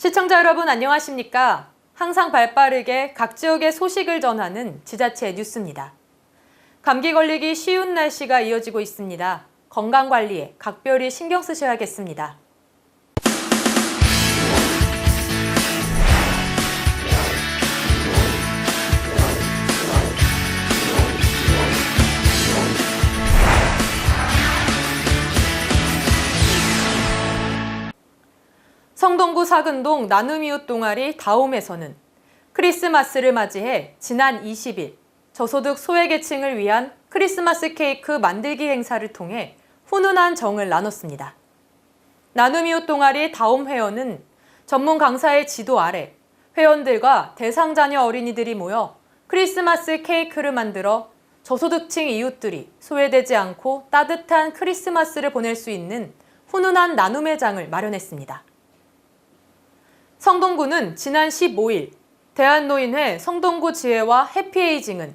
시청자 여러분 안녕하십니까? 항상 발빠르게 각 지역의 소식을 전하는 지자체 뉴스입니다. 감기 걸리기 쉬운 날씨가 이어지고 있습니다. 건강 관리에 각별히 신경 쓰셔야겠습니다. 성동구 사근동 나눔이웃 동아리 다옴에서는 크리스마스를 맞이해 지난 20일 저소득 소외계층을 위한 크리스마스 케이크 만들기 행사를 통해 훈훈한 정을 나눴습니다. 나눔이웃 동아리 다옴 회원은 전문 강사의 지도 아래 회원들과 대상 자녀 어린이들이 모여 크리스마스 케이크를 만들어 저소득층 이웃들이 소외되지 않고 따뜻한 크리스마스를 보낼 수 있는 훈훈한 나눔의 장을 마련했습니다. 성동구는 지난 15일 대한노인회 성동구 지회와 해피에이징은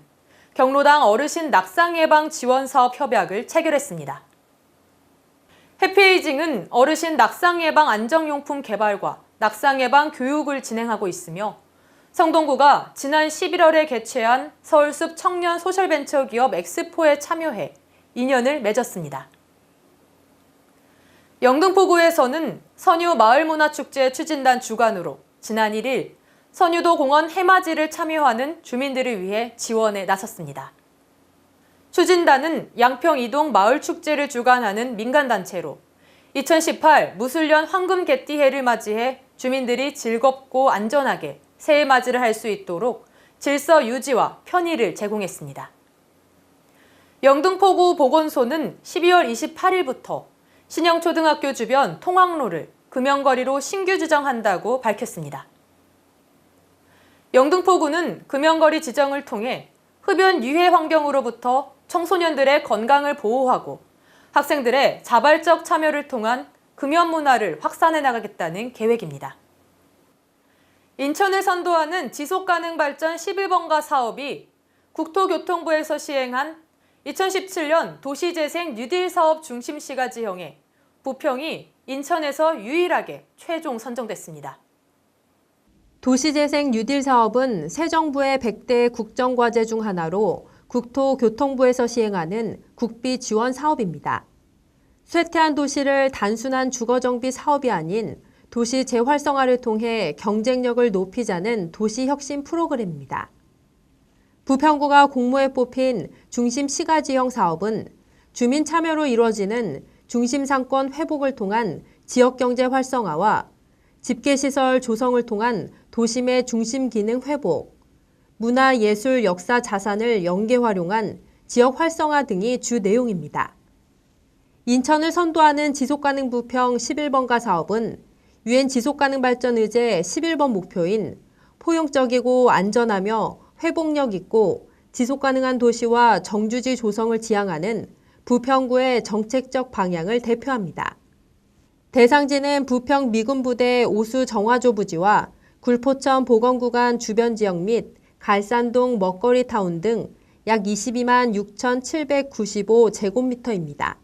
경로당 어르신 낙상 예방 지원 사업 협약을 체결했습니다. 해피에이징은 어르신 낙상 예방 안정용품 개발과 낙상 예방 교육을 진행하고 있으며 성동구가 지난 11월에 개최한 서울숲 청년 소셜벤처기업 엑스포에 참여해 인연을 맺었습니다. 영등포구에서는 선유 마을문화축제 추진단 주관으로 지난 1일 선유도 공원 해맞이를 참여하는 주민들을 위해 지원에 나섰습니다. 추진단은 양평 이동 마을축제를 주관하는 민간단체로 2018 무술년 황금 개띠해를 맞이해 주민들이 즐겁고 안전하게 새해 맞이를 할 수 있도록 질서 유지와 편의를 제공했습니다. 영등포구 보건소는 12월 28일부터 신영초등학교 주변 통학로를 금연거리로 신규 지정한다고 밝혔습니다. 영등포구는 금연거리 지정을 통해 흡연 유해 환경으로부터 청소년들의 건강을 보호하고 학생들의 자발적 참여를 통한 금연 문화를 확산해 나가겠다는 계획입니다. 인천을 선도하는 지속가능 발전 11번가 사업이 국토교통부에서 시행한 2017년 도시재생 뉴딜 사업 중심시가 지형에 부평이 인천에서 유일하게 최종 선정됐습니다. 도시재생 뉴딜 사업은 새 정부의 100대 국정과제 중 하나로 국토교통부에서 시행하는 국비 지원 사업입니다. 쇠퇴한 도시를 단순한 주거정비 사업이 아닌 도시 재활성화를 통해 경쟁력을 높이자는 도시혁신 프로그램입니다. 부평구가 공모에 뽑힌 중심 시가지형 사업은 주민 참여로 이루어지는 중심 상권 회복을 통한 지역 경제 활성화와 집계시설 조성을 통한 도심의 중심 기능 회복, 문화, 예술, 역사, 자산을 연계 활용한 지역 활성화 등이 주 내용입니다. 인천을 선도하는 지속가능 부평 11번가 사업은 유엔 지속가능 발전 의제 11번 목표인 포용적이고 안전하며 회복력 있고 지속 가능한 도시와 정주지 조성을 지향하는 부평구의 정책적 방향을 대표합니다. 대상지는 부평 미군부대 오수 정화조 부지와 굴포천 보건구간 주변 지역 및 갈산동 먹거리 타운 등 약 22만 6,795 제곱미터입니다.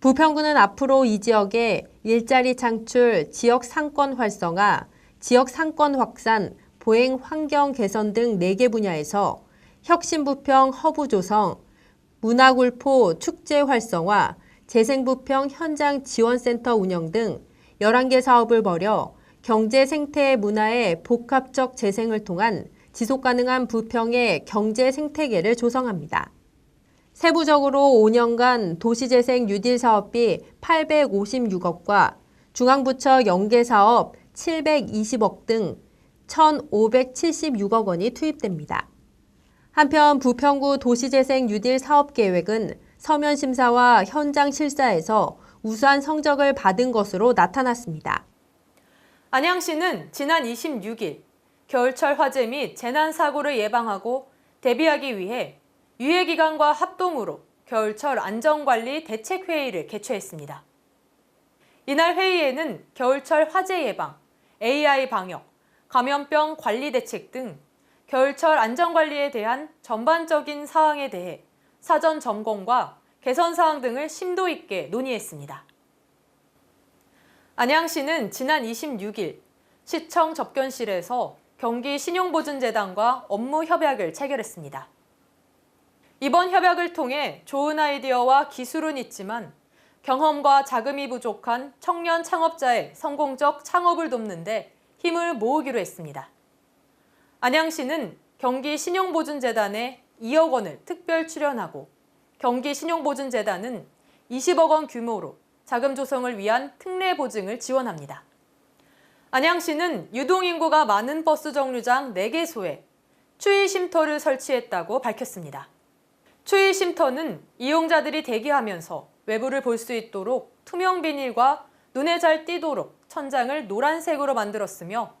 부평구는 앞으로 이 지역에 일자리 창출, 지역 상권 활성화, 지역 상권 확산, 보행 환경 개선 등 4개 분야에서 혁신부평 허브 조성, 문화굴포 축제 활성화, 재생부평 현장 지원센터 운영 등 11개 사업을 벌여 경제 생태 문화의 복합적 재생을 통한 지속가능한 부평의 경제 생태계를 조성합니다. 세부적으로 5년간 도시재생 뉴딜 사업비 856억과 중앙부처 연계 사업 720억 등 1,576억 원이 투입됩니다. 한편 부평구 도시재생 뉴딜 사업 계획은 서면 심사와 현장 실사에서 우수한 성적을 받은 것으로 나타났습니다. 안양시는 지난 26일 겨울철 화재 및 재난 사고를 예방하고 대비하기 위해 유해기관과 합동으로 겨울철 안전관리 대책회의를 개최했습니다. 이날 회의에는 겨울철 화재 예방, AI 방역, 감염병 관리 대책 등 겨울철 안전관리에 대한 전반적인 사항에 대해 사전 점검과 개선 사항 등을 심도 있게 논의했습니다. 안양시는 지난 26일 시청 접견실에서 경기 신용보증재단과 업무 협약을 체결했습니다. 이번 협약을 통해 좋은 아이디어와 기술은 있지만 경험과 자금이 부족한 청년 창업자의 성공적 창업을 돕는데 힘을 모으기로 했습니다. 안양시는 경기 신용보증재단에 2억 원을 특별 출연하고 경기 신용보증재단은 20억 원 규모로 자금 조성을 위한 특례 보증을 지원합니다. 안양시는 유동인구가 많은 버스 정류장 4개소에 추위 쉼터를 설치했다고 밝혔습니다. 추위 쉼터는 이용자들이 대기하면서 외부를 볼 수 있도록 투명 비닐과 눈에 잘 띄도록 천장을 노란색으로 만들었으며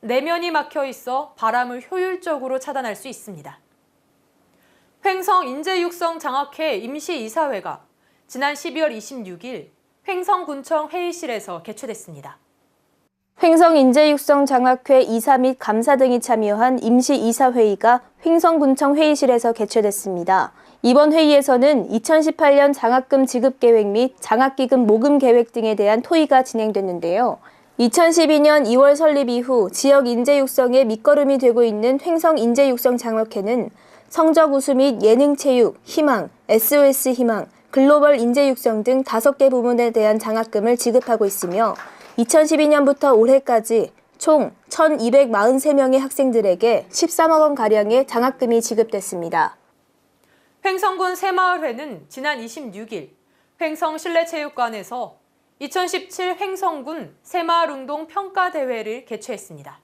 내면이 막혀 있어 바람을 효율적으로 차단할 수 있습니다. 횡성 인재육성 장학회 임시이사회가 지난 12월 26일 횡성군청 회의실에서 개최됐습니다. 횡성인재육성 장학회 이사 및 감사 등이 참여한 임시이사회의가 횡성군청 회의실에서 개최됐습니다. 이번 회의에서는 2018년 장학금 지급 계획 및 장학기금 모금 계획 등에 대한 토의가 진행됐는데요. 2012년 2월 설립 이후 지역 인재 육성의 밑거름이 되고 있는 횡성 인재 육성 장학회는 성적 우수 및 예능 체육, 희망, SOS 희망, 글로벌 인재 육성 등 5개 부문에 대한 장학금을 지급하고 있으며 2012년부터 올해까지 총 1,243명의 학생들에게 13억 원 가량의 장학금이 지급됐습니다. 횡성군 새마을회는 지난 26일 횡성 실내체육관에서 2017 횡성군 새마을운동 평가대회를 개최했습니다.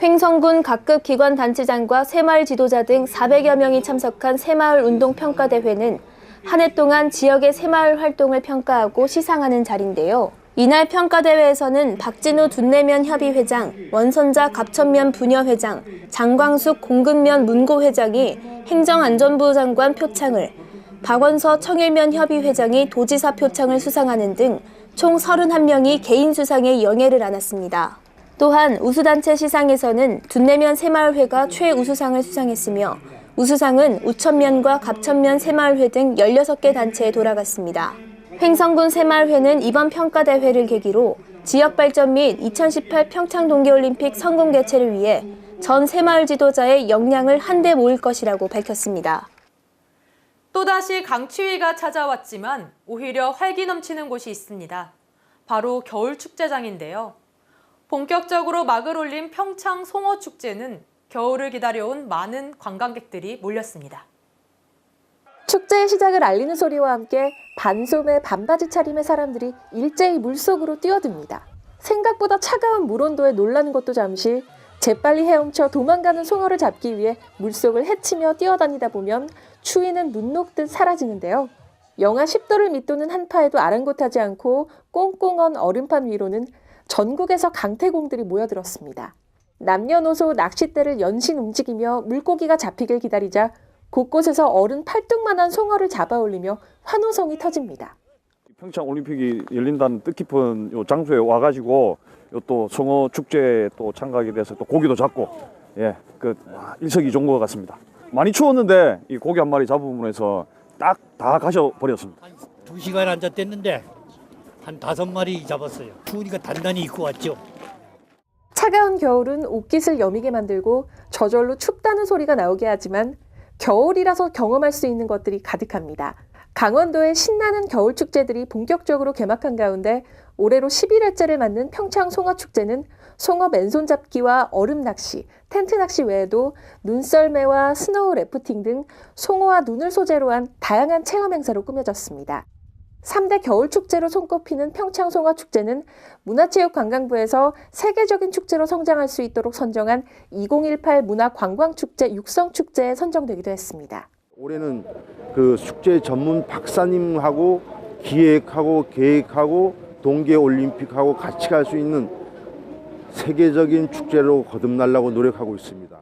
횡성군 각급 기관 단체장과 새마을 지도자 등 400여 명이 참석한 새마을 운동 평가 대회는 한 해 동안 지역의 새마을 활동을 평가하고 시상하는 자리인데요. 이날 평가 대회에서는 박진우 둔내면 협의회장, 원선자 갑천면 부녀회장, 장광숙 공급면 문고 회장이 행정안전부 장관 표창을, 박원서 청일면 협의회장이 도지사 표창을 수상하는 등 총 31명이 개인 수상의 영예를 안았습니다. 또한 우수단체 시상에서는 둔내면 새마을회가 최우수상을 수상했으며 우수상은 우천면과 갑천면 새마을회 등 16개 단체에 돌아갔습니다. 횡성군 새마을회는 이번 평가대회를 계기로 지역 발전 및 2018 평창 동계올림픽 성공 개최를 위해 전 새마을 지도자의 역량을 한데 모을 것이라고 밝혔습니다. 또다시 강추위가 찾아왔지만 오히려 활기 넘치는 곳이 있습니다. 바로 겨울 축제장인데요. 본격적으로 막을 올린 평창 송어 축제는 겨울을 기다려온 많은 관광객들이 몰렸습니다. 축제의 시작을 알리는 소리와 함께 반소매 반바지 차림의 사람들이 일제히 물속으로 뛰어듭니다. 생각보다 차가운 물 온도에 놀라는 것도 잠시 재빨리 헤엄쳐 도망가는 송어를 잡기 위해 물속을 헤치며 뛰어다니다 보면 추위는 눈 녹듯 사라지는데요. 영하 10도를 밑도는 한파에도 아랑곳하지 않고 꽁꽁언 얼음판 위로는 전국에서 강태공들이 모여들었습니다. 남녀노소 낚싯대를 연신 움직이며 물고기가 잡히길 기다리자 곳곳에서 어른 팔뚝만한 송어를 잡아 올리며 환호성이 터집니다. 평창 올림픽이 열린다는 뜻깊은 요 장소에 와가지고 요또 송어 축제에 또 참가하게 돼서 또 고기도 잡고 예그 일석이조인 것 같습니다. 많이 추웠는데 이 고기 한 마리 잡음으로 해서 딱 다 가셔 버렸습니다. 두 시간 앉았댔는데 한 다섯 마리 잡았어요. 추우니까 단단히 입고 왔죠. 차가운 겨울은 옷깃을 여미게 만들고 저절로 춥다는 소리가 나오게 하지만 겨울이라서 경험할 수 있는 것들이 가득합니다. 강원도의 신나는 겨울 축제들이 본격적으로 개막한 가운데 올해로 11회째를 맞는 평창 송어축제는 송어 맨손 잡기와 얼음 낚시, 텐트 낚시 외에도 눈썰매와 스노우 래프팅 등 송어와 눈을 소재로 한 다양한 체험 행사로 꾸며졌습니다. 3대 겨울 축제로 손꼽히는 평창 송어 축제는 문화체육관광부에서 세계적인 축제로 성장할 수 있도록 선정한 2018 문화관광축제 육성축제에 선정되기도 했습니다. 올해는 그 축제 전문 박사님하고 기획하고 계획하고 동계 올림픽하고 같이 갈 수 있는 세계적인 축제로 거듭나려고 노력하고 있습니다.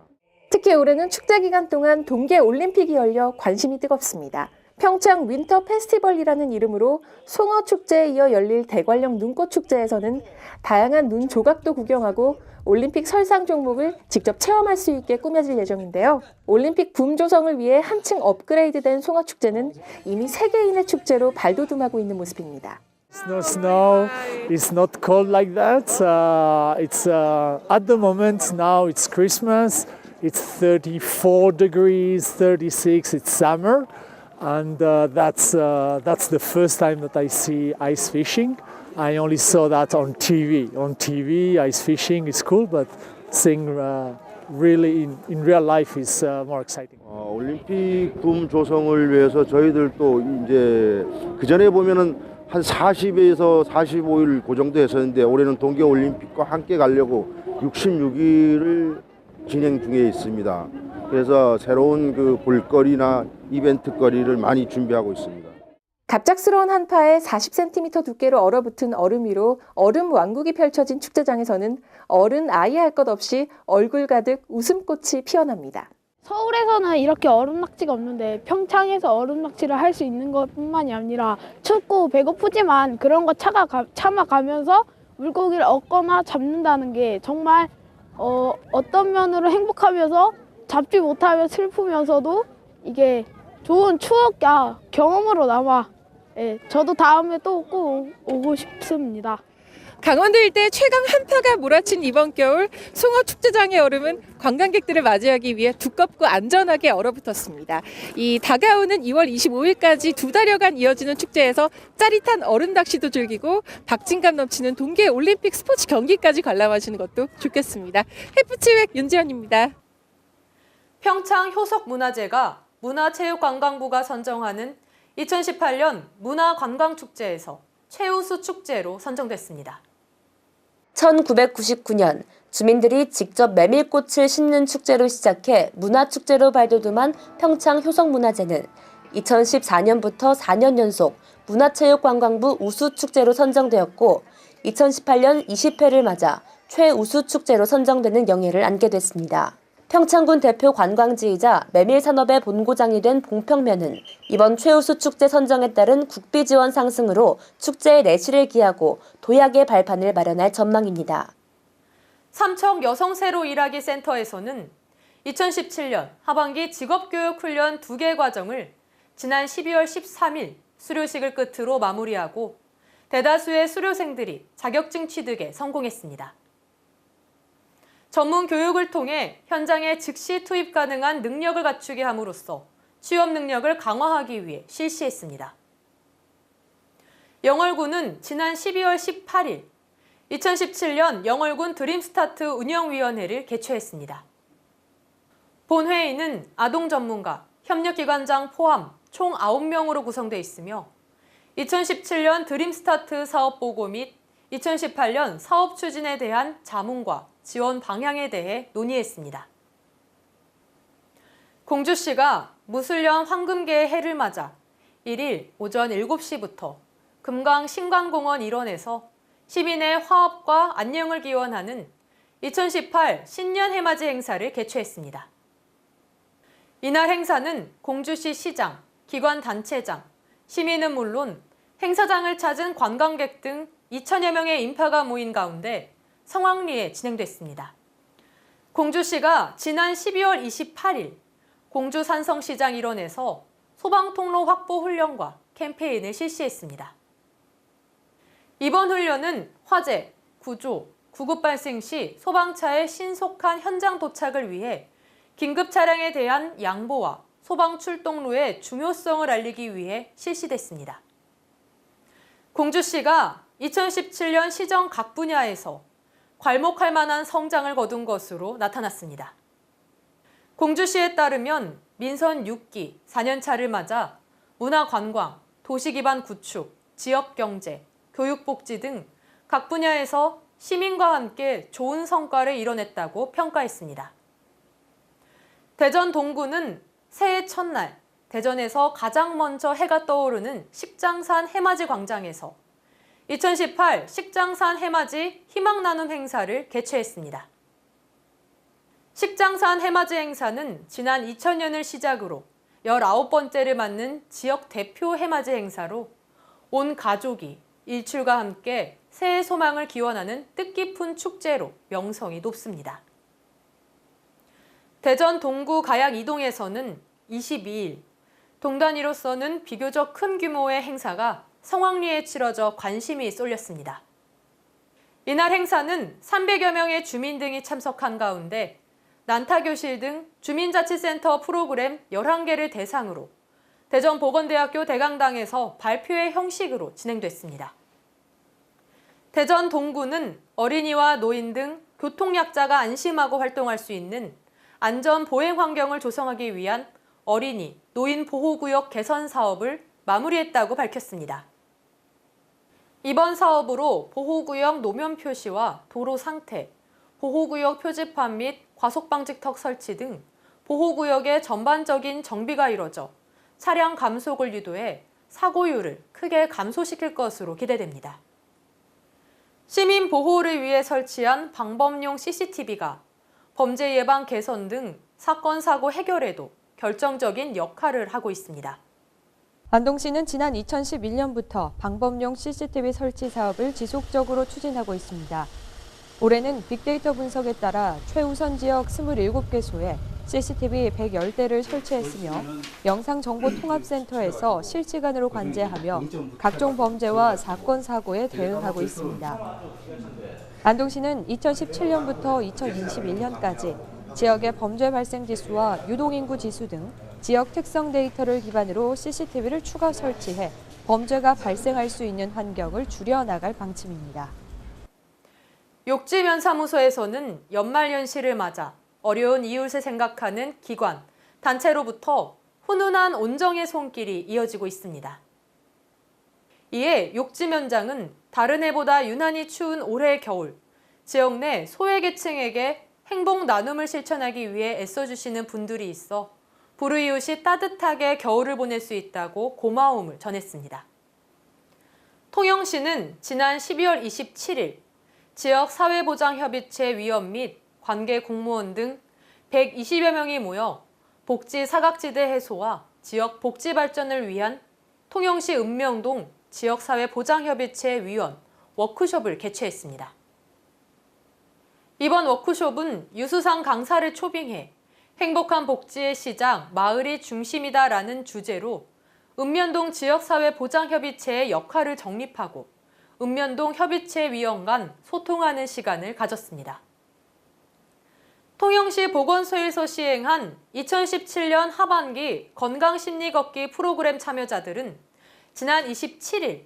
특히 올해는 축제 기간 동안 동계 올림픽이 열려 관심이 뜨겁습니다. 평창 윈터 페스티벌이라는 이름으로 송어 축제에 이어 열릴 대관령 눈꽃 축제에서는 다양한 눈 조각도 구경하고 올림픽 설상 종목을 직접 체험할 수 있게 꾸며질 예정인데요. 올림픽 붐 조성을 위해 한층 업그레이드된 송어 축제는 이미 세계인의 축제로 발돋움하고 있는 모습입니다. No snow. It's not cold like that. Uh, it's uh, at the moment now. It's Christmas. It's 34 degrees, 36. It's summer, and uh, that's uh, that's the first time that I see ice fishing. I only saw that on TV. On TV, ice fishing is cool, but seeing uh, really in, in real life is uh, more exciting. 어, 올림픽 붐 조성을 위해서 저희들도 이제 그 전에 보면은 한 40에서 45일 그 정도 했었는데 올해는 동계 올림픽과 함께 가려고 66일을 진행 중에 있습니다. 그래서 새로운 그 볼거리나 이벤트거리를 많이 준비하고 있습니다. 갑작스러운 한파에 40cm 두께로 얼어붙은 얼음 위로 얼음 왕국이 펼쳐진 축제장에서는 어른 아이 할 것 없이 얼굴 가득 웃음꽃이 피어납니다. 서울에서는 이렇게 얼음 낙지가 없는데 평창에서 얼음 낙지를 할 수 있는 것뿐만이 아니라 춥고 배고프지만 그런 거 차가 참아가면서 물고기를 얻거나 잡는다는 게 정말 어, 어떤 면으로 행복하면서 잡지 못하면 슬프면서도 이게 좋은 추억과 경험으로 남아 예, 저도 다음에 또 꼭 오고 싶습니다. 강원도 일대 최강 한파가 몰아친 이번 겨울 송어 축제장의 얼음은 관광객들을 맞이하기 위해 두껍고 안전하게 얼어붙었습니다. 이 다가오는 2월 25일까지 두 달여간 이어지는 축제에서 짜릿한 얼음 낚시도 즐기고 박진감 넘치는 동계 올림픽 스포츠 경기까지 관람하시는 것도 좋겠습니다. 해프치획 윤지연입니다. 평창 효석문화제가 문화체육관광부가 선정하는 2018년 문화관광축제에서 최우수 축제로 선정됐습니다. 1999년 주민들이 직접 메밀꽃을 심는 축제로 시작해 문화축제로 발돋움한 평창 효성문화제는 2014년부터 4년 연속 문화체육관광부 우수축제로 선정되었고 2018년 20회를 맞아 최우수 축제로 선정되는 영예를 안게 됐습니다. 평창군 대표 관광지이자 메밀 산업의 본고장이 된 봉평면은 이번 최우수 축제 선정에 따른 국비 지원 상승으로 축제의 내실을 기하고 도약의 발판을 마련할 전망입니다. 삼척 여성세로 일하기 센터에서는 2017년 하반기 직업교육훈련 두개 과정을 지난 12월 13일 수료식을 끝으로 마무리하고 대다수의 수료생들이 자격증 취득에 성공했습니다. 전문 교육을 통해 현장에 즉시 투입 가능한 능력을 갖추게 함으로써 취업 능력을 강화하기 위해 실시했습니다. 영월군은 지난 12월 18일 2017년 영월군 드림스타트 운영위원회를 개최했습니다. 본회의는 아동 전문가, 협력기관장 포함 총 9명으로 구성되어 있으며 2017년 드림스타트 사업 보고 및 2018년 사업 추진에 대한 자문과 지원 방향에 대해 논의했습니다. 공주시가 무술년 황금계의 해를 맞아 1일 오전 7시부터 금강 신관공원 일원에서 시민의 화합과 안녕을 기원하는 2018 신년 해맞이 행사를 개최했습니다. 이날 행사는 공주시 시장, 기관 단체장, 시민은 물론 행사장을 찾은 관광객 등 2천여 명의 인파가 모인 가운데 성황리에 진행됐습니다. 공주시가 지난 12월 28일 공주 산성시장 일원에서 소방통로 확보 훈련과 캠페인을 실시했습니다. 이번 훈련은 화재, 구조, 구급 발생 시 소방차의 신속한 현장 도착을 위해 긴급 차량에 대한 양보와 소방 출동로의 중요성을 알리기 위해 실시됐습니다. 공주시가 2017년 시정 각 분야에서 괄목할 만한 성장을 거둔 것으로 나타났습니다. 공주시에 따르면 민선 6기 4년차를 맞아 문화관광, 도시기반 구축, 지역경제, 교육복지 등 각 분야에서 시민과 함께 좋은 성과를 이뤄냈다고 평가했습니다. 대전 동구는 새해 첫날 대전에서 가장 먼저 해가 떠오르는 식장산 해맞이 광장에서 2018 식장산 해맞이 희망 나눔 행사를 개최했습니다. 식장산 해맞이 행사는 지난 2000년을 시작으로 19번째를 맞는 지역 대표 해맞이 행사로 온 가족이 일출과 함께 새해 소망을 기원하는 뜻깊은 축제로 명성이 높습니다. 대전 동구 가양 이동에서는 22일 동단위로서는 비교적 큰 규모의 행사가 성황리에 치러져 관심이 쏠렸습니다. 이날 행사는 300여 명의 주민 등이 참석한 가운데 난타교실 등 주민자치센터 프로그램 11개를 대상으로 대전보건대학교 대강당에서 발표회 형식으로 진행됐습니다. 대전 동구는 어린이와 노인 등 교통약자가 안심하고 활동할 수 있는 안전 보행 환경을 조성하기 위한 어린이, 노인 보호구역 개선 사업을 마무리했다고 밝혔습니다. 이번 사업으로 보호구역 노면 표시와 도로 상태, 보호구역 표지판 및 과속방지턱 설치 등 보호구역의 전반적인 정비가 이뤄져 차량 감속을 유도해 사고율을 크게 감소시킬 것으로 기대됩니다. 시민 보호를 위해 설치한 방범용 CCTV가 범죄 예방 개선 등 사건 사고 해결에도 결정적인 역할을 하고 있습니다. 안동시는 지난 2011년부터 방범용 CCTV 설치 사업을 지속적으로 추진하고 있습니다. 올해는 빅데이터 분석에 따라 최우선 지역 27개소에 CCTV 110대를 설치했으며 영상정보통합센터에서 실시간으로 관제하며 각종 범죄와 사건 사고에 대응하고 있습니다. 안동시는 2017년부터 2021년까지 지역의 범죄 발생 지수와 유동인구 지수 등 지역 특성 데이터를 기반으로 CCTV를 추가 설치해 범죄가 발생할 수 있는 환경을 줄여나갈 방침입니다. 욕지면 사무소에서는 연말연시를 맞아 어려운 이웃을 생각하는 기관, 단체로부터 훈훈한 온정의 손길이 이어지고 있습니다. 이에 욕지면장은 다른 해보다 유난히 추운 올해 겨울, 지역 내 소외계층에게 행복 나눔을 실천하기 위해 애써주시는 분들이 있어 불우이웃이 따뜻하게 겨울을 보낼 수 있다고 고마움을 전했습니다. 통영시는 지난 12월 27일 지역 사회보장협의체 위원 및 관계 공무원 등 120여 명이 모여 복지 사각지대 해소와 지역 복지 발전을 위한 통영시 읍명동 지역사회보장협의체 위원 워크숍을 개최했습니다. 이번 워크숍은 유수상 강사를 초빙해 행복한 복지의 시작, 마을이 중심이다라는 주제로 읍면동 지역사회보장협의체의 역할을 정립하고 읍면동 협의체 위원 간 소통하는 시간을 가졌습니다. 통영시 보건소에서 시행한 2017년 하반기 건강심리 걷기 프로그램 참여자들은 지난 27일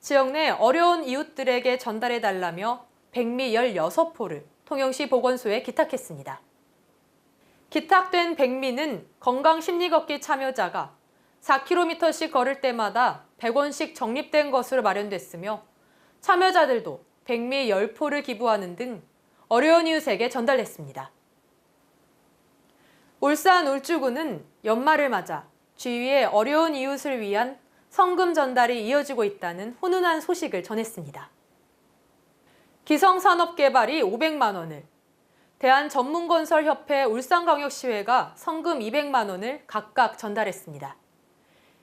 지역 내 어려운 이웃들에게 전달해 달라며 백미 16포를 통영시 보건소에 기탁했습니다. 기탁된 백미는 건강심리 걷기 참여자가 4km씩 걸을 때마다 100원씩 적립된 것으로 마련됐으며 참여자들도 백미 10포를 기부하는 등 어려운 이웃에게 전달했습니다. 울산 울주군은 연말을 맞아 주위의 어려운 이웃을 위한 성금 전달이 이어지고 있다는 훈훈한 소식을 전했습니다. 기성산업개발이 500만 원을, 대한전문건설협회 울산광역시회가 성금 200만 원을 각각 전달했습니다.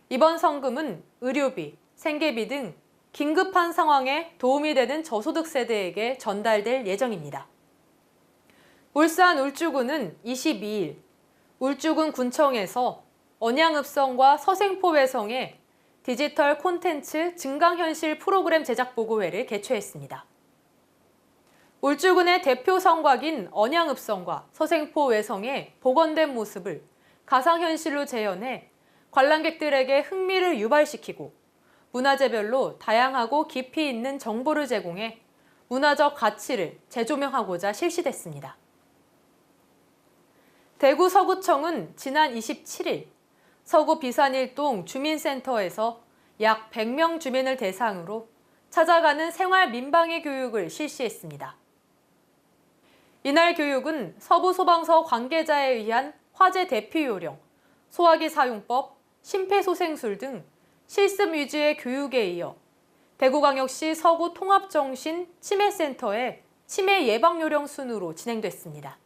이번 성금은 의료비, 생계비 등 긴급한 상황에 도움이 되는 저소득 세대에게 전달될 예정입니다. 울산 울주군은 22일 울주군 군청에서 언양읍성과 서생포 외성의 디지털 콘텐츠 증강현실 프로그램 제작 보고회를 개최했습니다. 울주군의 대표 성곽인 언양읍성과 서생포 외성의 복원된 모습을 가상현실로 재현해 관람객들에게 흥미를 유발시키고 문화재별로 다양하고 깊이 있는 정보를 제공해 문화적 가치를 재조명하고자 실시됐습니다. 대구 서구청은 지난 27일 서구 비산일동 주민센터에서 약 100명 주민을 대상으로 찾아가는 생활 민방위 교육을 실시했습니다. 이날 교육은 서부소방서 관계자에 의한 화재 대피 요령, 소화기 사용법, 심폐소생술 등 실습 위주의 교육에 이어 대구광역시 서구 통합정신 치매센터의 치매 예방 요령 순으로 진행됐습니다.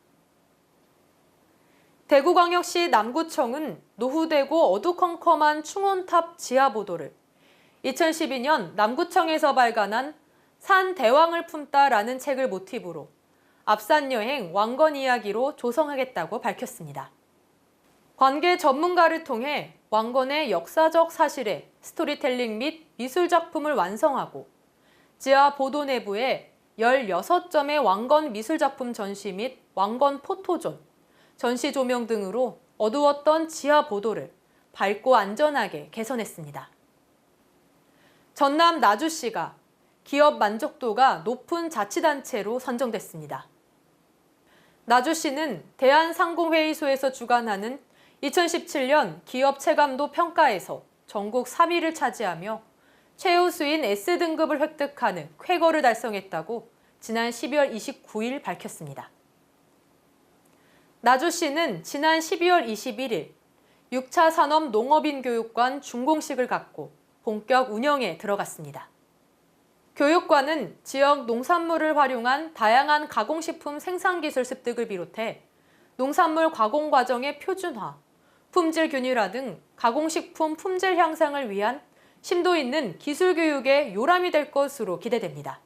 대구광역시 남구청은 노후되고 어두컴컴한 충원탑 지하보도를 2012년 남구청에서 발간한 산 대왕을 품다라는 책을 모티브로 앞산 여행 왕건 이야기로 조성하겠다고 밝혔습니다. 관계 전문가를 통해 왕건의 역사적 사실에 스토리텔링 및 미술 작품을 완성하고 지하 보도 내부에 16점의 왕건 미술 작품 전시 및 왕건 포토존, 전시 조명 등으로 어두웠던 지하 보도를 밝고 안전하게 개선했습니다. 전남 나주시가 기업 만족도가 높은 자치단체로 선정됐습니다. 나주시는 대한상공회의소에서 주관하는 2017년 기업 체감도 평가에서 전국 3위를 차지하며 최우수인 S등급을 획득하는 쾌거를 달성했다고 지난 12월 29일 밝혔습니다. 나주시는 지난 12월 21일 6차 산업 농업인 교육관 준공식을 갖고 본격 운영에 들어갔습니다. 교육관은 지역 농산물을 활용한 다양한 가공식품 생산기술 습득을 비롯해 농산물 가공 과정의 표준화, 품질 균일화 등 가공식품 품질 향상을 위한 심도 있는 기술 교육의 요람이 될 것으로 기대됩니다.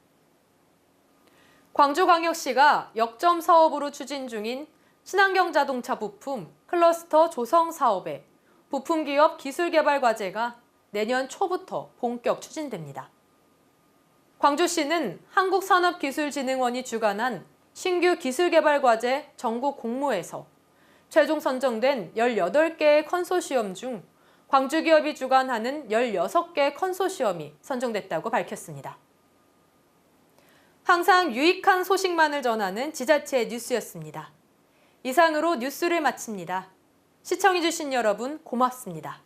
광주광역시가 역점 사업으로 추진 중인 친환경 자동차 부품 클러스터 조성 사업의 부품 기업 기술 개발 과제가 내년 초부터 본격 추진됩니다. 광주시는 한국산업기술진흥원이 주관한 신규 기술개발과제 전국 공모에서 최종 선정된 18개의 컨소시엄 중 광주기업이 주관하는 16개 컨소시엄이 선정됐다고 밝혔습니다. 항상 유익한 소식만을 전하는 지자체 뉴스였습니다. 이상으로 뉴스를 마칩니다. 시청해주신 여러분 고맙습니다.